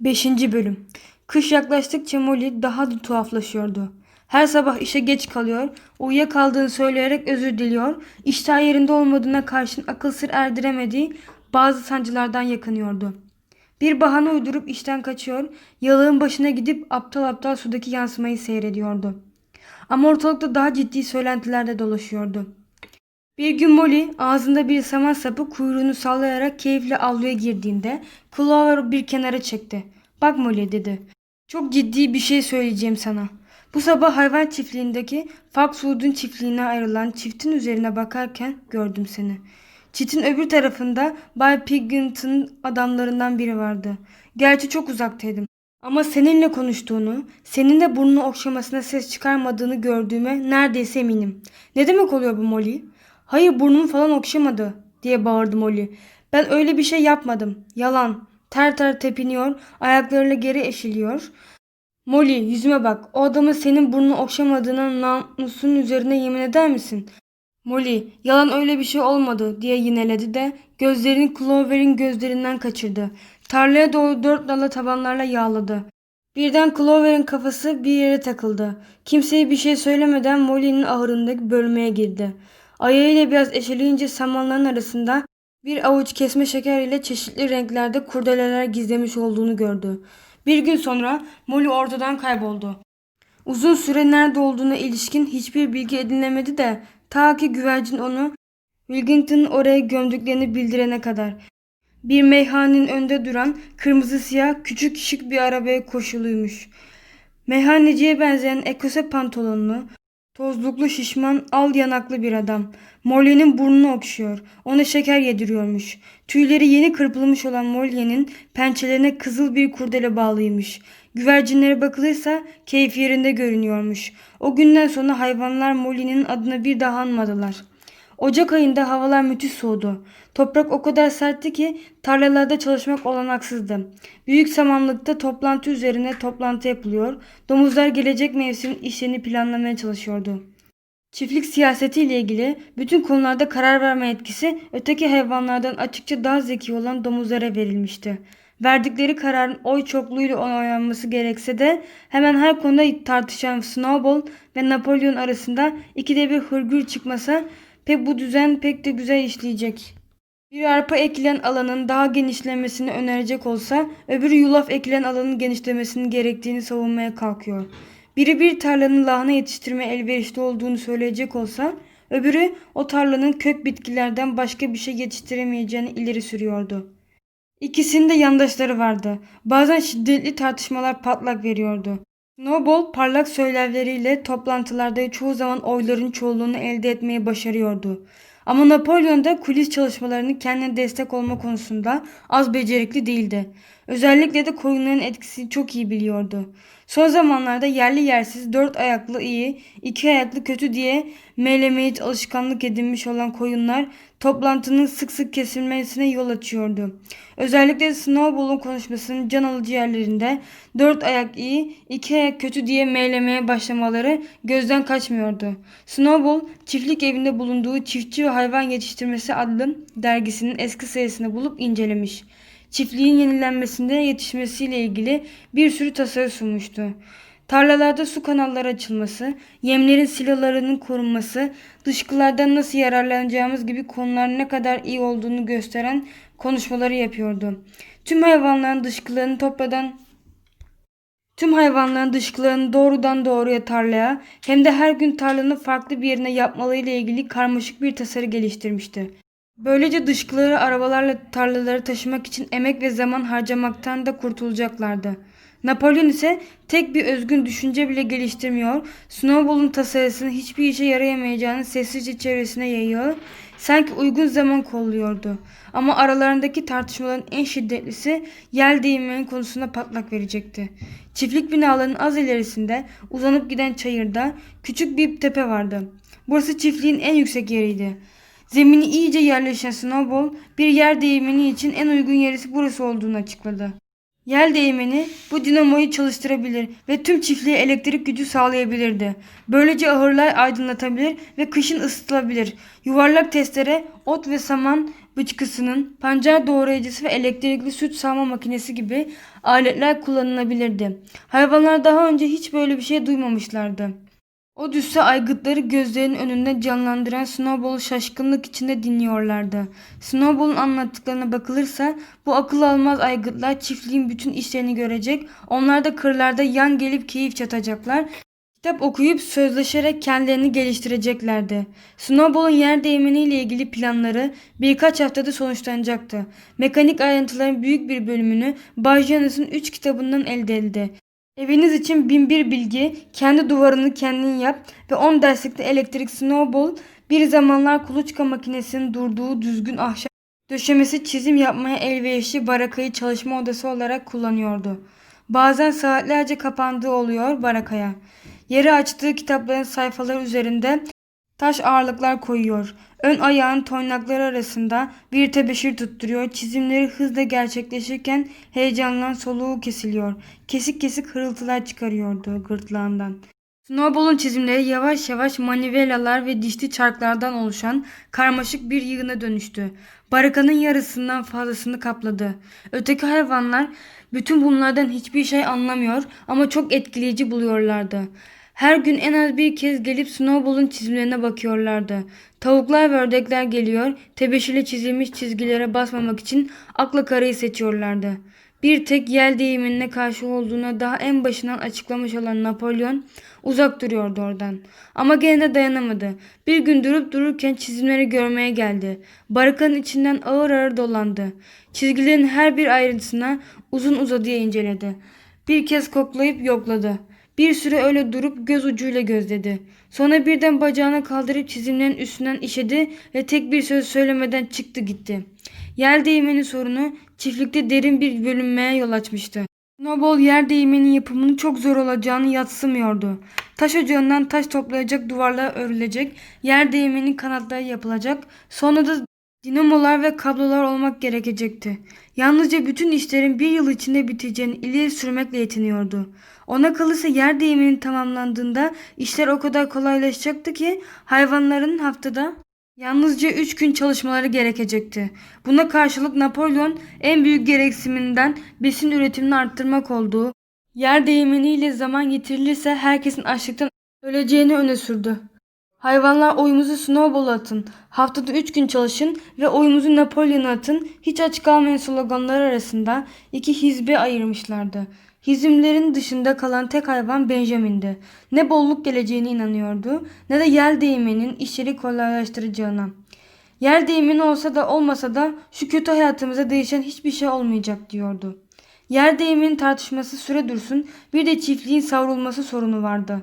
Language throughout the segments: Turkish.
5. Bölüm Kış yaklaştıkça Molly daha da tuhaflaşıyordu. Her sabah işe geç kalıyor, uyuyakaldığını söyleyerek özür diliyor, iştah yerinde olmadığına karşın akıl sır erdiremediği bazı sancılardan yakınıyordu. Bir bahane uydurup işten kaçıyor, yalığın başına gidip aptal aptal sudaki yansımayı seyrediyordu. Ama ortalıkta daha ciddi söylentiler de dolaşıyordu. Bir gün Molly ağzında bir saman sapı kuyruğunu sallayarak keyifle avluya girdiğinde Clover bir kenara çekti. Bak Molly dedi. Çok ciddi bir şey söyleyeceğim sana. Bu sabah hayvan çiftliğindeki Foxwood'un çiftliğine ayrılan çiftin üzerine bakarken gördüm seni. Çitin öbür tarafında Bay Pigginton adamlarından biri vardı. Gerçi çok uzaktaydım. Ama seninle konuştuğunu, senin de burnunu okşamasına ses çıkarmadığını gördüğüme neredeyse eminim. Ne demek oluyor bu Molly? Hayır burnumu falan okşamadı diye bağırdı Molly. Ben öyle bir şey yapmadım. Yalan. Ter ter tepiniyor, ayaklarıyla geri eşiliyor. Molly yüzüme bak. O adamın senin burnunu okşamadığına namusun üzerine yemin eder misin? Molly yalan öyle bir şey olmadı diye yineledi de gözlerini Clover'in gözlerinden kaçırdı. Tarlaya doğru dört dala tabanlarla yağladı. Birden Clover'in kafası bir yere takıldı. Kimseye bir şey söylemeden Molly'nin ahırındaki bölmeye girdi. Ayağıyla biraz eşeleyince samanların arasında bir avuç kesme şeker ile çeşitli renklerde kurdeleler gizlemiş olduğunu gördü. Bir gün sonra Molly ortadan kayboldu. Uzun süre nerede olduğuna ilişkin hiçbir bilgi edinemedi de ta ki güvercin onu Wilkington'ın oraya gömdüklerini bildirene kadar. Bir meyhanenin önünde duran kırmızı siyah küçük şık bir arabaya koşuluymuş. Meyhaneciye benzeyen ekose pantolonlu, tozluklu şişman al yanaklı bir adam. Molly'nin burnunu okşuyor. Ona şeker yediriyormuş. Tüyleri yeni kırpılmış olan Molly'nin pençelerine kızıl bir kurdele bağlıymış. Güvercinlere bakılırsa keyif yerinde görünüyormuş. O günden sonra hayvanlar Molly'nin adına bir daha anmadılar. Ocak ayında havalar müthiş soğudu. Toprak o kadar sertti ki tarlalarda çalışmak olanaksızdı. Büyük samanlıkta toplantı üzerine toplantı yapılıyor. Domuzlar gelecek mevsimin işlerini planlamaya çalışıyordu. Çiftlik siyaseti ile ilgili bütün konularda karar verme yetkisi öteki hayvanlardan açıkça daha zeki olan domuzlara verilmişti. Verdikleri kararın oy çokluğuyla onaylanması gerekse de hemen her konuda tartışan Snowball ve Napolyon arasında ikide bir hırgür çıkmasa pek bu düzen pek de güzel işleyecek. Bir arpa ekilen alanın daha genişlemesini önerecek olsa öbürü yulaf ekilen alanın genişlemesinin gerektiğini savunmaya kalkıyor. Biri bir tarlanın lahana yetiştirme elverişli olduğunu söyleyecek olsa öbürü o tarlanın kök bitkilerden başka bir şey yetiştiremeyeceğini ileri sürüyordu. İkisinde yandaşları vardı. Bazen şiddetli tartışmalar patlak veriyordu. Snowball parlak söylevleriyle toplantılarda çoğu zaman oyların çoğunluğunu elde etmeyi başarıyordu. Ama Napolyon da kulis çalışmalarını kendine destek olma konusunda az becerikli değildi. Özellikle de koyunların etkisini çok iyi biliyordu. Son zamanlarda yerli yersiz dört ayaklı iyi, iki ayaklı kötü diye meylemeye alışkanlık edinmiş olan koyunlar toplantının sık sık kesilmesine yol açıyordu. Özellikle Snowball'un konuşmasının can alıcı yerlerinde dört ayak iyi, iki ayak kötü diye meylemeye başlamaları gözden kaçmıyordu. Snowball çiftlik evinde bulunduğu Çiftçi ve Hayvan Yetiştirmesi adlı dergisinin eski sayısını bulup incelemiş çiftliğin yenilenmesinde yetişmesiyle ilgili bir sürü tasarı sunmuştu. Tarlalarda su kanalları açılması, yemlerin silolarının korunması, dışkılardan nasıl yararlanacağımız gibi konular ne kadar iyi olduğunu gösteren konuşmaları yapıyordu. Tüm hayvanların dışkılarını topradan Tüm hayvanların dışkılarını doğrudan doğruya tarlaya hem de her gün tarlanın farklı bir yerine yapmalarıyla ilgili karmaşık bir tasarı geliştirmişti. Böylece dışkıları arabalarla tarlaları taşımak için emek ve zaman harcamaktan da kurtulacaklardı. Napolyon ise tek bir özgün düşünce bile geliştirmiyor, Snowball'un tasarısını hiçbir işe yarayamayacağını sessizce çevresine yayıyor, sanki uygun zaman kolluyordu. Ama aralarındaki tartışmaların en şiddetlisi yel değirmeni konusunda patlak verecekti. Çiftlik binalarının az ilerisinde uzanıp giden çayırda küçük bir tepe vardı. Burası çiftliğin en yüksek yeriydi. Zemini iyice yerleşen Snowball bir yer değirmeni için en uygun yerisi burası olduğunu açıkladı. Yer değirmeni bu dinamoyu çalıştırabilir ve tüm çiftliğe elektrik gücü sağlayabilirdi. Böylece ahırlar aydınlatabilir ve kışın ısıtılabilir. Yuvarlak testere, ot ve saman bıçkısının, pancar doğrayıcısı ve elektrikli süt sağma makinesi gibi aletler kullanılabilirdi. Hayvanlar daha önce hiç böyle bir şey duymamışlardı. O düşse aygıtları gözlerinin önünde canlandıran Snowball'u şaşkınlık içinde dinliyorlardı. Snowball'un anlattıklarına bakılırsa bu akıl almaz aygıtlar çiftliğin bütün işlerini görecek, onlar da kırlarda yan gelip keyif çatacaklar, kitap okuyup sözleşerek kendilerini geliştireceklerdi. Snowball'un yer değirmeniyle ilgili planları birkaç haftada sonuçlanacaktı. Mekanik ayrıntıların büyük bir bölümünü Bay Janus'un 3 kitabından elde edildi. Eviniz için bin bir bilgi, kendi duvarını kendin yap ve 10 derslikte elektrik snowball bir zamanlar kuluçka makinesinin durduğu düzgün ahşap döşemesi çizim yapmaya elverişli barakayı çalışma odası olarak kullanıyordu. Bazen saatlerce kapandığı oluyor barakaya. Yeri açtığı kitapların sayfaları üzerinde taş ağırlıklar koyuyor. Ön ayağın toynakları arasında bir tebeşir tutturuyor. Çizimleri hızla gerçekleşirken heyecanlan soluğu kesiliyor. Kesik kesik hırıltılar çıkarıyordu gırtlağından. Snowball'un çizimleri yavaş yavaş manivelalar ve dişli çarklardan oluşan karmaşık bir yığına dönüştü. Barakanın yarısından fazlasını kapladı. Öteki hayvanlar bütün bunlardan hiçbir şey anlamıyor ama çok etkileyici buluyorlardı. Her gün en az bir kez gelip Snowball'un çizimlerine bakıyorlardı. Tavuklar ve ördekler geliyor, tebeşirle çizilmiş çizgilere basmamak için akla karayı seçiyorlardı. Bir tek yel değiminine karşı olduğuna daha en başından açıklamış olan Napolyon uzak duruyordu oradan. Ama gene de dayanamadı. Bir gün durup dururken çizimleri görmeye geldi. Barakanın içinden ağır ağır dolandı. Çizgilerin her bir ayrıntısına uzun uzadıya inceledi. Bir kez koklayıp yokladı. Bir süre öyle durup göz ucuyla gözledi. Sonra birden bacağını kaldırıp çizimlerin üstünden işedi ve tek bir söz söylemeden çıktı gitti. Yer değirmeni sorunu çiftlikte derin bir bölünmeye yol açmıştı. Snowball yer değirmenin yapımının çok zor olacağını yatsımıyordu. Taş ocağından taş toplayacak duvarlar örülecek, yer değirmenin kanatları yapılacak, sonra da dinamolar ve kablolar olmak gerekecekti. Yalnızca bütün işlerin bir yıl içinde biteceğini ileri sürmekle yetiniyordu. Ona kalırsa yer değirmenin tamamlandığında işler o kadar kolaylaşacaktı ki hayvanların haftada Yalnızca 3 gün çalışmaları gerekecekti. Buna karşılık Napolyon en büyük gereksiminden besin üretimini arttırmak olduğu, yer değirmeniyle zaman getirilirse herkesin açlıktan öleceğini öne sürdü. Hayvanlar oyumuzu Snowball'a atın, haftada 3 gün çalışın ve oyumuzu Napolyon'a atın hiç aç kalmayın sloganları arasında iki hizbe ayırmışlardı. Hizimlerin dışında kalan tek hayvan Benjamin'di. Ne bolluk geleceğine inanıyordu ne de yer değirmenin işleri kolaylaştıracağına. Yer değirmeni olsa da olmasa da şu kötü hayatımıza değişen hiçbir şey olmayacak diyordu. Yer değirmenin tartışması süre dursun bir de çiftliğin savrulması sorunu vardı.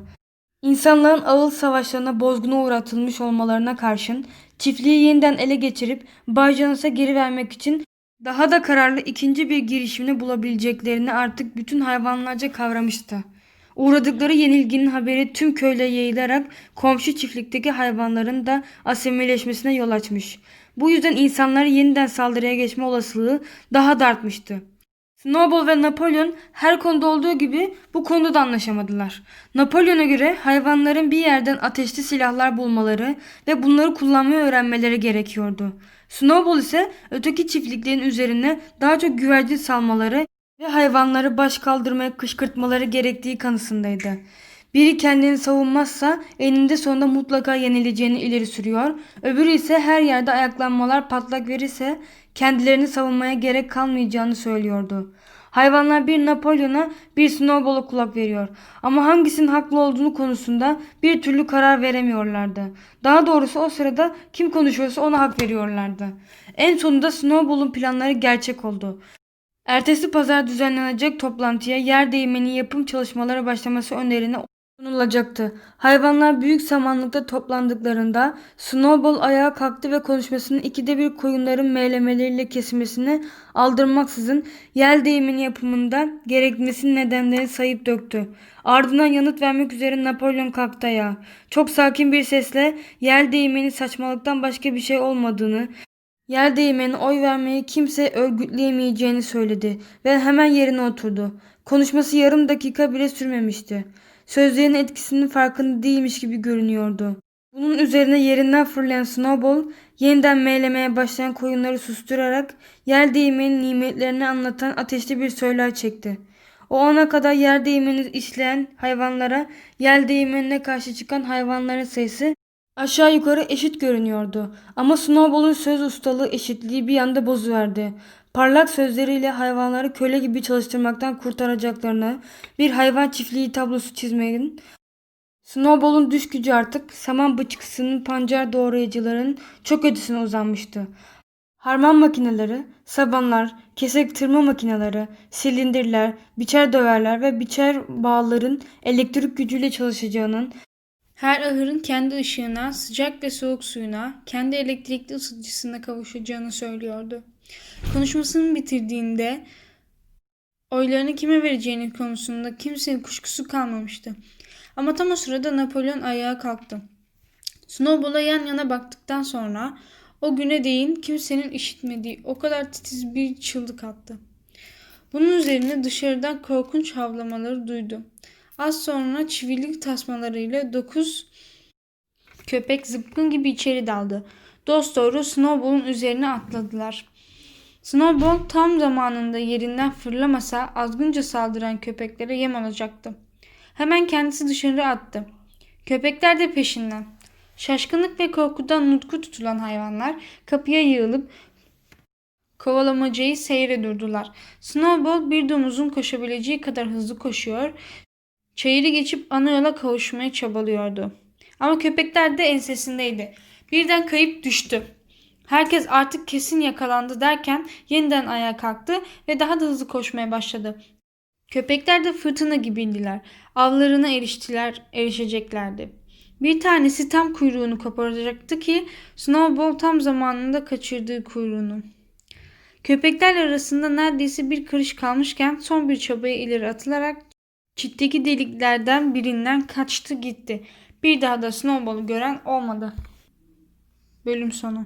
İnsanların ağıl savaşlarına bozguna uğratılmış olmalarına karşın çiftliği yeniden ele geçirip Baycanus'a geri vermek için daha da kararlı ikinci bir girişimini bulabileceklerini artık bütün hayvanlarca kavramıştı. Uğradıkları yenilginin haberi tüm köyle yayılarak komşu çiftlikteki hayvanların da asimileşmesine yol açmış. Bu yüzden insanları yeniden saldırıya geçme olasılığı daha da artmıştı. Snowball ve Napolyon her konuda olduğu gibi bu konuda da anlaşamadılar. Napolyon'a göre hayvanların bir yerden ateşli silahlar bulmaları ve bunları kullanmayı öğrenmeleri gerekiyordu. Snowball ise öteki çiftliklerin üzerine daha çok güvercin salmaları ve hayvanları baş kaldırmaya kışkırtmaları gerektiği kanısındaydı. Biri kendini savunmazsa eninde sonunda mutlaka yenileceğini ileri sürüyor. Öbürü ise her yerde ayaklanmalar patlak verirse kendilerini savunmaya gerek kalmayacağını söylüyordu. Hayvanlar bir Napolyon'a bir Snowball'a kulak veriyor ama hangisinin haklı olduğunu konusunda bir türlü karar veremiyorlardı. Daha doğrusu o sırada kim konuşuyorsa ona hak veriyorlardı. En sonunda Snowball'un planları gerçek oldu. Ertesi pazar düzenlenecek toplantıya yer değirmeni yapım çalışmaları başlaması önerine sunulacaktı. Hayvanlar büyük samanlıkta toplandıklarında Snowball ayağa kalktı ve konuşmasının ikide bir koyunların meylemeleriyle kesilmesini aldırmaksızın yel değirmeni yapımında gerekmesinin nedenlerini sayıp döktü. Ardından yanıt vermek üzere Napolyon kalktı ayağa. Çok sakin bir sesle yel değirmeni saçmalıktan başka bir şey olmadığını, Yer değirmenine oy vermeyi kimse örgütleyemeyeceğini söyledi ve hemen yerine oturdu. Konuşması yarım dakika bile sürmemişti. Sözlerin etkisinin farkında değilmiş gibi görünüyordu. Bunun üzerine yerinden fırlayan Snowball yeniden meylemeye başlayan koyunları susturarak yer değirmenin nimetlerini anlatan ateşli bir söyler çekti. O ana kadar yer değirmeni işleyen hayvanlara yer değirmenine karşı çıkan hayvanların sayısı aşağı yukarı eşit görünüyordu. Ama Snowball'un söz ustalığı eşitliği bir anda bozuverdi. Parlak sözleriyle hayvanları köle gibi çalıştırmaktan kurtaracaklarını, bir hayvan çiftliği tablosu çizmenin Snowball'un düş gücü artık saman bıçkısının pancar doğrayıcıların çok ötesine uzanmıştı. Harman makineleri, sabanlar, kesek tırma makineleri, silindirler, biçer döverler ve biçer bağların elektrik gücüyle çalışacağının Her ahırın kendi ışığına, sıcak ve soğuk suyuna, kendi elektrikli ısıtıcısına kavuşacağını söylüyordu. Konuşmasını bitirdiğinde oylarını kime vereceğini konusunda kimsenin kuşkusu kalmamıştı. Ama tam o sırada Napolyon ayağa kalktı. Snowball'a yan yana baktıktan sonra o güne değin kimsenin işitmediği o kadar titiz bir çığlık attı. Bunun üzerine dışarıdan korkunç havlamaları duydu. Az sonra çivilik tasmalarıyla dokuz köpek zıpkın gibi içeri daldı. Dosdoğru Snowball'un üzerine atladılar. Snowball tam zamanında yerinden fırlamasa azgınca saldıran köpeklere yem olacaktı. Hemen kendisi dışarı attı. Köpekler de peşinden. Şaşkınlık ve korkudan nutku tutulan hayvanlar kapıya yığılıp kovalamacayı seyre durdular. Snowball bir domuzun koşabileceği kadar hızlı koşuyor, çayırı geçip ana yola kavuşmaya çabalıyordu. Ama köpekler de ensesindeydi. Birden kayıp düştü. Herkes artık kesin yakalandı derken yeniden ayağa kalktı ve daha da hızlı koşmaya başladı. Köpekler de fırtına gibiydiler. Avlarına eriştiler, erişeceklerdi. Bir tanesi tam kuyruğunu koparacaktı ki Snowball tam zamanında kaçırdığı kuyruğunu. Köpekler arasında neredeyse bir karış kalmışken son bir çabaya ileri atılarak çitteki deliklerden birinden kaçtı gitti. Bir daha da Snowball'u gören olmadı. Bölüm sonu.